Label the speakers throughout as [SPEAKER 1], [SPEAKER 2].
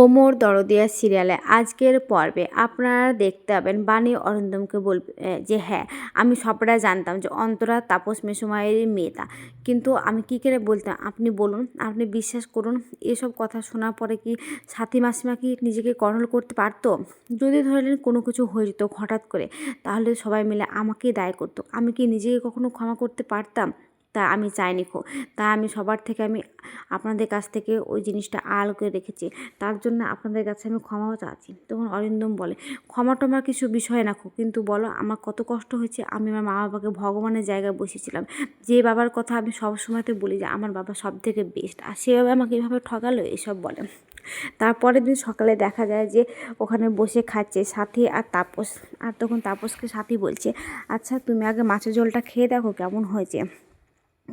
[SPEAKER 1] ওমর দরদিয়া সিরিয়ালে আজকের পর্বে আপনারা দেখতে পাবেন বাণী অরিন্দমকে বলবে যে হ্যাঁ আমি সবটা জানতাম যে অন্তরা তাপস মেসুমায়ের মেয়েটা। কিন্তু আমি কী করে বলতাম? আপনি বলুন, আপনি বিশ্বাস করুন, এসব কথা শোনার পরে কি সাথী মাসিমা কি নিজেকে কন্ট্রোল করতে পারতো? যদি ধরলেন কোনো কিছু হয়ে যেত হঠাৎ করে, তাহলে সবাই মিলে আমাকেই দায় করতো। আমি কি নিজেকে কখনো ক্ষমা করতে পারতাম? তা আমি চাইনি খো। তা আমি সবার থেকে আমি আপনাদের কাছ থেকে ওই জিনিসটা আল করে রেখেছি। তার জন্য আপনাদের কাছে আমি ক্ষমাও চাচ্ছি। তখন অরিন্দম বলে, ক্ষমা টমার কিছু বিষয় না খো, কিন্তু বলো আমার কত কষ্ট হয়েছে। আমি আমার মা বাবাকে ভগবানের জায়গায় বসেছিলাম। যে বাবার কথা আমি সব সময়তে বলি যে আমার বাবা সব থেকে বেস্ট আর সেভাবে আমাকে এভাবে ঠকালো এসব বলে। তারপরের দিন সকালে দেখা যায় যে ওখানে বসে খাচ্ছে সাথী আর তাপস। আর তখন তাপসকে সাথী বলছে আচ্ছা তুমি আগে মাছের ঝোলটা খেয়ে দেখো কেমন হয়েছে।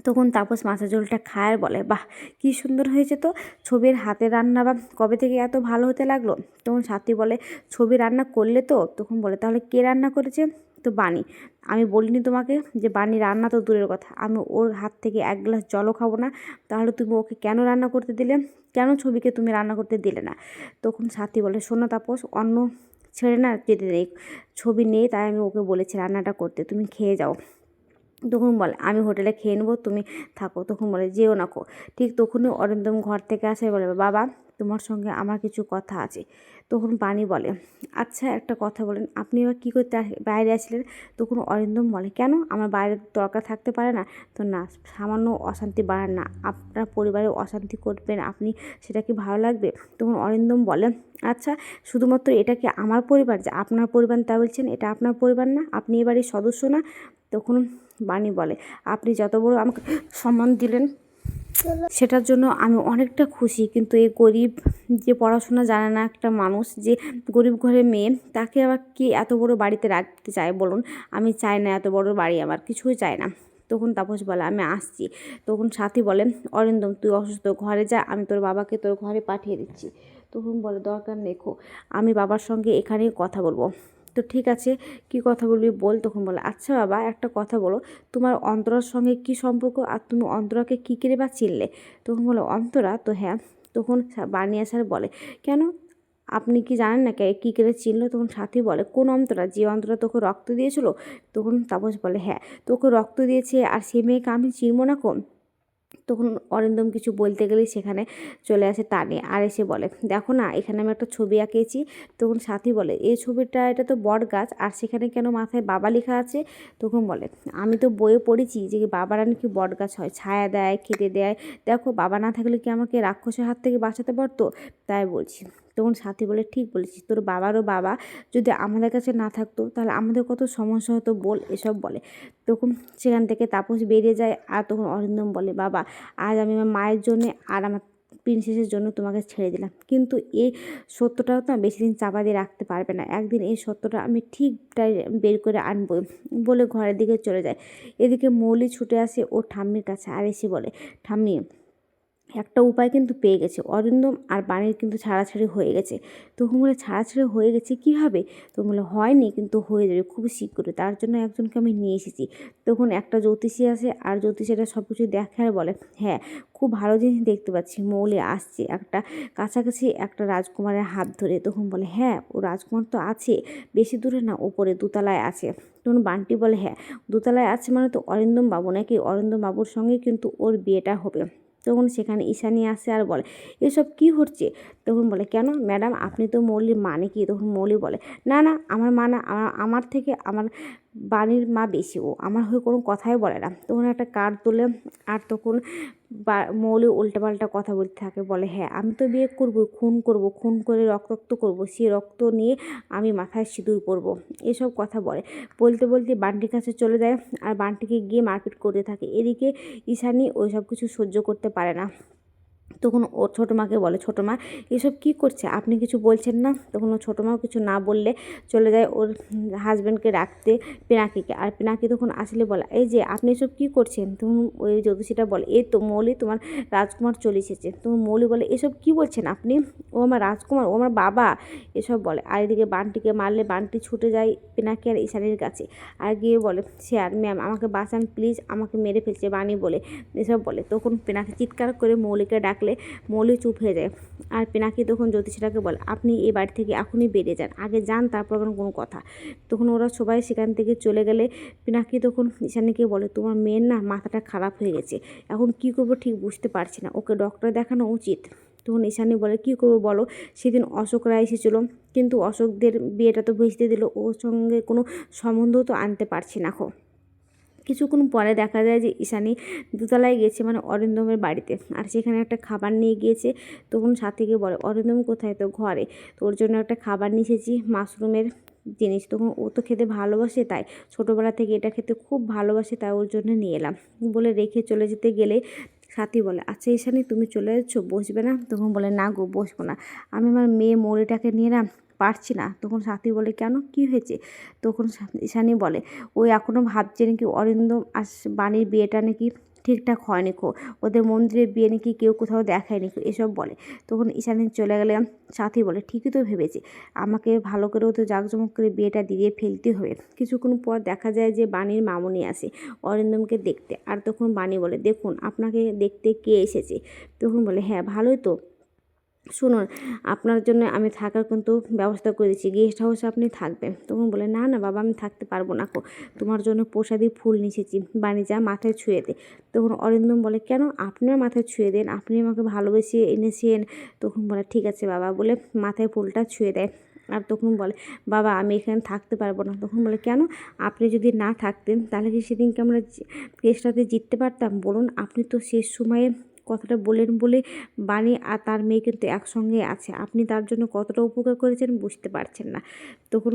[SPEAKER 1] তখন তাপস মাছের ঝোলটা খায় আর বলে, বাহ, কী সুন্দর হয়েছে তো ছবির হাতে রান্না, বা কবে থেকে এত ভালো হতে লাগল? তখন সাথী বলে, ছবি রান্না করলে তো? তখন বলে, তাহলে কে রান্না করেছে? তো বাণী আমি বলিনি তোমাকে যে বাণী রান্না তো দূরের কথা। আমি ওর হাত থেকে এক গ্লাস জলও খাব না। তাহলে তুমি ওকে কেন রান্না করতে দিলে? কেন ছবিকে তুমি রান্না করতে দিলে না? তখন সাথী বলে, শোনো তাপস, অন্য ছেড়ে না যেতে নেই ছবি নেই, তাই আমি ওকে বলেছি রান্নাটা করতে। তুমি খেয়ে যাও। তখন বলে, আমি হোটেলে খেয়ে নেব, তুমি থাকো। তখন বলে, যেও না কো। ঠিক তখনই অরিন্দম ঘর থেকে আসে, বলে, বাবা, তোমার সঙ্গে আমার কিছু কথা আছে। তখন পানি বলে আচ্ছা একটা কথা বলেন, আপনি এবার কী করতে বাইরে আসলেন? তখন অরিন্দম বলে, কেন? আমার বাইরে দরকার থাকতে পারে না। তো, না, সামান্য অশান্তি বাড়ান না। আপনার পরিবারে অশান্তি করবেন। আপনি সেটা কি ভালো লাগবে? তখন অরিন্দম বলে আচ্ছা শুধুমাত্র এটা কি আমার পরিবার? যে আপনার পরিবার তা বলছেন, এটা আপনার পরিবার না? আপনি এ বাড়ির সদস্য না? তখন বাণী বলে। আপনি যত বড় আমাকে সম্মান দিলেন, সেটার জন্য আমি অনেকটা খুশি। কিন্তু এই গরিব যে পড়াশোনা জানে না একটা মানুষ, যে গরিব ঘরের মেয়ে, তাকে আবার কি এত বড় বাড়িতে রাখতে চায় বলুন? আমি চাই না এত বড় বাড়ি আমার, কিছুই চাই না। তখন তাপস বলে, আমি আসছি। তখন সাথী বলে, অরিন্দম, তুই অসুস্থ, ঘরে যা, আমি তোর বাবাকে তোর ঘরে পাঠিয়ে দিচ্ছি। তখন বলে, দরকার নেই আমি বাবার সঙ্গে এখানেই কথা বলব। তো ঠিক আছে, কি কথা বলবি বল তখন বলে। আচ্ছা বাবা, একটা কথা বলো, তোমার অন্তরার সঙ্গে কি সম্পর্ক আর তুমি অন্তরাকে কী করে বা চিনলে? তখন বলে, অন্তরা? তো হ্যাঁ তখন বানিয়া স্যার বলে, কেন? আপনি কি জানেন না কে, কী করে চিনলো? তখন সাথী বলে, কোন অন্তরা? যে অন্তরা তোকে রক্ত দিয়েছিল? তখন তাপস বলে হ্যাঁ তোকে রক্ত দিয়েছে আর সে মেয়েকে আমি চিনবো না কোন? তখন অরিন্দম কিছু বলতে গেলেই সেখানে চলে আসে তানিয়া আর এসে বলে, দেখো না, এখানে আমি একটা ছবি আঁকেছি। তখন সাথী বলে, এই ছবিটা, এটা তো বট গাছ, আর সেখানে কেন মাথায় বাবা লেখা আছে? তখন বলে, আমি তো বইয়ে পড়েছি যে বাবারা নাকি বট গাছ হয়, ছায়া দেয় খেতে দেয়। দেখো, বাবা না থাকলে কি আমাকে রাক্ষসের হাত থেকে বাঁচাতে পারতো? তাই বলছি। তখন সাথী বলে, ঠিক বলেছিস, তোর বাবারও বাবা যদি আমাদের কাছে না থাকতো, তাহলে আমাদের কত সমস্যা হতো বল, এসব বলে। তখন সেখান থেকে তাপস বেরিয়ে যায় আর তখন অরিন্দম বলে, বাবা, আজ আমি আমার মায়ের জন্য আর আমার প্রিন্সেসের জন্য তোমাকে ছেড়ে দিলাম। কিন্তু এই সত্যটাও তো বেশি দিন চাপা দিয়ে রাখতে পারবে না। একদিন এই সত্যটা আমি ঠিকটাই বের করে আনব, বলে ঘরের দিকে চলে যায়। এদিকে মৌলি ছুটে আসে ও ঠাম্মির কাছে আর এসে বলে, ঠাম্মি একটা উপায় কিন্তু পেয়ে গেছে। অরিন্দম আর বাণীর কিন্তু ছাড়াছাড়ি হয়ে গেছে। তখন বলে ছাড়াছাড়ি হয়ে গেছে কী হবে তো বলে হয়নি, কিন্তু হয়ে যাবে খুব শীঘ্রই। তার জন্য একজনকে আমি নিয়ে এসেছি। তখন একটা জ্যোতিষী আসে আর জ্যোতিষীরা সব কিছু দেখে আর বলে হ্যাঁ খুব ভালো জিনিস দেখতে পাচ্ছি। মৌলি আসছে একটা কাছাকাছি একটা রাজকুমারের হাত ধরে। তখন বলে হ্যাঁ ও রাজকুমার তো আছে, বেশি দূরে না, ওপরে দোতলায় আছে। তখন বান্টি বলে হ্যাঁ দোতলায় আছে মানে তো অরিন্দম বাবু নাকি অরিন্দম বাবুর সঙ্গে কিন্তু ওর বিয়েটা হবে? তখন সেখানে ঈশানি আসে আর বলে, এসব কি হচ্ছে? তখন বলে, কেন ম্যাডাম, আপনি তো মৌলির মানে কি? তখন মৌলি বলে, না না, আমার মা না আমার আমার থেকে আমার বাণীর মা বেশি ও, আমার হয়ে কোনো কথাই বলে না। তখন একটা কার্ড তোলে আর তখন বা মৌলি উল্টাপাল্টা কথা বলতে থাকে, বলে হ্যাঁ আমি তো বিয়ে করব, খুন করব, খুন করে রক্তাক্ত করব, সে রক্ত নিয়ে আমি মাথায় সিঁদুর পরব। এসব কথা বলে। বলতে বলতে বান্টির কাছে চলে যায় আর বান্টিকে গিয়ে মারপিট করতে থাকে। এদিকে ঈশানি ওই সব কিছু সহ্য করতে পারে না। তখন ওর ছোটো মাকে বলে, ছোটো মা, এসব কী করছে? আপনি কিছু বলছেন না? তখন ও ছোটো মাও কিছু না বললে চলে যায় ওর হাজব্যান্ডকে রাখতে পিনাকিকে। আর পিনাকি তখন আসলে বলে, এই যে আপনি এসব কী করছেন? তখন ওই জ্যোতিষীটা বলে, এই তো মৌলি তোমার রাজকুমার চলে এসেছে। তখন মৌলি বলে, এসব কী বলছেন আপনি? ও আমার রাজকুমার, ও আমার বাবা। এসব বলে। আর এদিকে বানটিকে মারলে বানটি ছুটে যায় পিনাকি আর ঈশানির কাছে। আর গিয়ে বলে স্যার ম্যাম, আমাকে বাঁচান প্লিজ, আমাকে মেরে ফেলছে বাণী বলে। এসব বলে। তখন পিনাকি চিৎকার করে মৌলিকে ডাকলে বলে মৌলি চুপ হয়ে যায়। আর পিনাকি তখন জ্যোতিষীটাকে বলে, আপনি এই বাড়ি থেকে এখনই বেরিয়ে যান, আগে যান, তারপর কোনো কোনো কথা। তখন ওরা সবাই সেখান থেকে চলে গেলে পিনাকি তখন ঈশানীকে বলে, তোমার মেয়ের না মাথাটা খারাপ হয়ে গেছে, এখন কি করব ঠিক বুঝতে পারছি না, ওকে ডক্টর দেখানো উচিত। তখন ঈশানী বলে, কী করব বলো, সেদিন অশোকরা এসেছিল, কিন্তু অশোকদের বিয়েটা তো ভেস্তে দিল, ওর সঙ্গে কোনো সম্বন্ধ তো আনতে পারছি না খো কিছুক্ষণ পরে দেখা যায় যে ঈশানী দোতলায় গেছে মানে অরিন্দমের বাড়িতে। আর সেখানে একটা খাবার নিয়ে গিয়েছে। তখন সাথীকে বলে, অরিন্দম কোথায় তো ঘরে? তোর জন্য একটা খাবার নিয়ে এসেছি, মাশরুমের জিনিস। তখন ও তো খেতে ভালোবাসে তাই। ছোটোবেলা থেকে এটা খেতে খুব ভালোবাসে, তাই ওর জন্য নিয়ে এলাম। বলে রেখে চলে যেতে গেলে সাথী বলে আচ্ছা ঈশানী, তুমি চলে যাচ্ছ? বসবে না? তখন বলে, না গো, বসবো না। আমি আমার মেয়ে মৌরিটাকে নিয়ে না পারছি না। তখন সাথী বলে, কেন? কি হয়েছে? তখন ঈশানি বলে, ও এখনও ভাবছে নাকি অরিন্দম আর বাণীর বিয়েটা নাকি ঠিকঠাক হয়নি খো ওদের মন্দিরে বিয়ে নাকি কেউ কোথাও দেখায়নি এসব বলে। তখন ঈশানী চলে গেলে সাথী বলে, ঠিকই তো ভেবেছে। আমাকে ভালো করেও তো জাঁকজমক করে বিয়েটা দিয়ে ফেলতে হবে। কিছুক্ষণ পর দেখা যায় যে বাণীর মামনি আসে অরিন্দমকে দেখতে। আর তখন বাণী বলে, দেখুন, আপনাকে দেখতে কে এসেছে? তখন বলে হ্যাঁ ভালোই তো। শুনুন, আপনার জন্য আমি থাকার কিন্তু ব্যবস্থা করে দিচ্ছি গেস্ট হাউসে আপনি থাকবেন। তখন বলে, না না, বাবা, আমি থাকতে পারব না কো। তোমার জন্য প্রসাদি ফুল নিয়েছি বাণী যা মাথায় ছুঁয়ে দে। তখন অরিন্দম বলে, কেন? আপনার মাথায় ছুঁয়ে দেন, আপনি আমাকে ভালোবেসে এনেছেন। তখন বলে, ঠিক আছে, বাবা। বলে, মাথায় ফুলটা ছুঁয়ে দেয়। আর তখন বলে, বাবা, আমি এখানে থাকতে পারব না। তখন বলে, কেন? আপনি যদি না থাকতেন, তাহলে কি সেদিনকে আমরা কেসটাতে জিততে পারতাম? বলুন, আপনি তো শেষ সময়ে কথাটা বলেন বলে বাণী আর তার মেয়ে কিন্তু একসঙ্গে আছে। আপনি তার জন্য কতটা উপকার করেছেন বুঝতে পারছেন না। তখন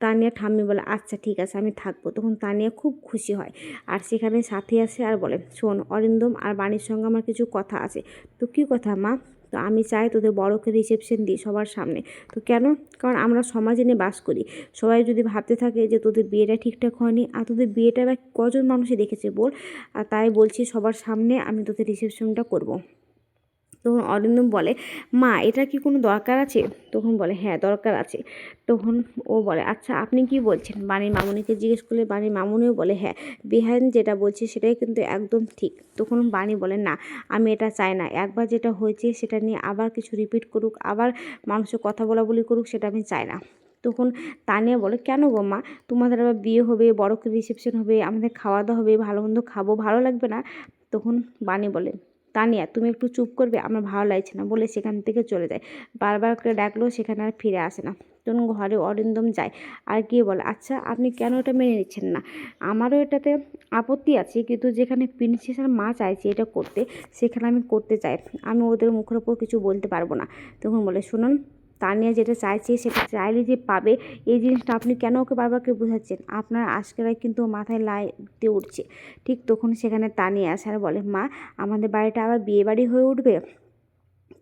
[SPEAKER 1] তানিয়া ঠাম্মি বলে আচ্ছা ঠিক আছে, আমি থাকব। তখন তানিয়া খুব খুশি হয়। আর সেখানে সাথে আসে আর বলে, শোন, অরিন্দম আর বাণীর সঙ্গে আমার কিছু কথা আছে। তো কী কথা, মা? তো আমি চাই তোদের বড়কে রিসেপশন দিই সবার সামনে। তো কেন? কারণ আমরা সমাজে নিয়ে বাস করি। সবাই যদি ভাবতে থাকে যে তোদের বিয়েটা ঠিকঠাক হয়নি, আর তোদের বিয়েটা বা কজন মানুষই দেখেছে বল? আর তাই বলছি সবার সামনে আমি তোদের রিসেপশনটা করব। তখন অরিন্দম বলে, মা, এটা কি কোনো দরকার আছে? তখন বলে হ্যাঁ দরকার আছে। তখন ও বলে আচ্ছা আপনি কি বলছেন? বাণীর মামুনিকে জিজ্ঞেস করলে বাণীর মামুনিও বলে হ্যাঁ বিহান যেটা বলছে সেটাই কিন্তু একদম ঠিক। তখন বাণী বলে, না, আমি এটা চাই না। একবার যেটা হয়েছে সেটা নিয়ে আবার কিছু রিপিট করুক, আবার মানুষের কথা বলা বলি করুক, সেটা আমি চাই না। তখন তানিয়া বলে, কেন গো মা? তোমাদের আবার বিয়ে হবে বড় রিসেপশন হবে, আমাদের খাওয়া দাওয়া হবে, ভালো মন্দ খাব, ভালো লাগবে না? তখন বাণী বলে তানিয়া তুমি একটু চুপ করবে, আমার ভালো লাগছে না, বলে সেখান থেকে চলে যায়। বারবার করে ডাকলেও সেখানে আর ফিরে আসে না। তখন ঘরে অরিন্দম যায় আর গিয়ে বলে আচ্ছা আপনি কেন এটা মেনে নিচ্ছেন না? আমারও এটাতে আপত্তি আছে, কিন্তু যেখানে প্রিন্সেস আর মা চাইছে এটা করতে, সেখানে আমি করতে চাই। আমি ওদের মুখের ওপর কিছু বলতে পারব না। তখন বলে, শুনুন তানিয়া যেটা চাইছে সেটা চাইলে যে পাবে। এই জিনিসটা আপনি কেন ওকে বারবার করে বোঝাচ্ছেন? আপনার আজকেরাই কিন্তু মাথায় লাই দিয়ে উঠছে। ঠিক তখন সেখানে তানিয়া আসে আর বলে, মা, আমাদের বাড়িটা আবার বিয়ে বাড়ি হয়ে উঠবে?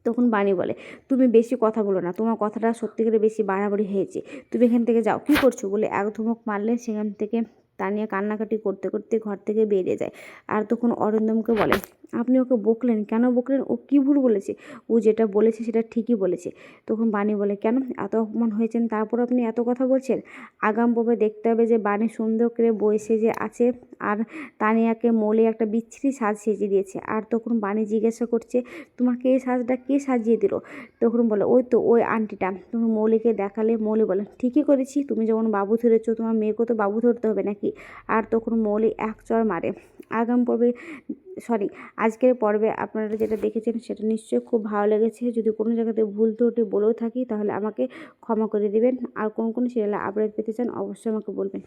[SPEAKER 1] তখন বাণী বলে, তুমি বেশি কথা বলো না। তোমার কথাটা সত্যি করে বেশি বাড়াবাড়ি হয়েছে। তুমি এখান থেকে যাও। কী করছ? বলে এক ধমক মারলে সেখান থেকে তানিয়া কান্নাকাটি করতে করতে ঘর থেকে বেরিয়ে যায়। আর তখন অরিন্দমকে বলে আপনি ওকে বকলেন, কেন বকলেন? ও কী ভুল বলেছে? ও যেটা বলেছে সেটা ঠিকই বলেছে। তখন বাণী বলে, কেন এত অপমান হয়েছেন? তারপর আপনি এত কথা বলছেন? আগাম পর্বে দেখতে হবে যে বাণী সুন্দর করে বই যে আছে আর তানিয়াকে মলে একটা বিচ্ছিরি সাজ সেজে দিয়েছে। আর তখন বাণী জিজ্ঞাসা করছে, তোমাকে এই সাজটা কে সাজিয়ে দিল? তখন বলে, ওই তো ওই আন্টিটা। তখন মৌলিকে দেখালে মৌলি বলে, ঠিকই করেছি, তুমি যখন বাবু ধরেছো, তোমার মেয়েকে তো বাবু ধরতে হবে নাকি? আর তখন মৌলি এক চর মারে। আগাম পর্বে সরি আজকের পর্বে আপনারা যেটা দেখেছেন সেটা নিশ্চয়ই খুব ভালো লেগেছে। যদি কোনো জায়গাতে ভুল ত্রুটি, বলেও থাকি, তাহলে আমাকে ক্ষমা করে দেবেন। আর কোন কোন সিরিয়ালে আপডেট পেতে চান, অবশ্যই আমাকে বলবেন।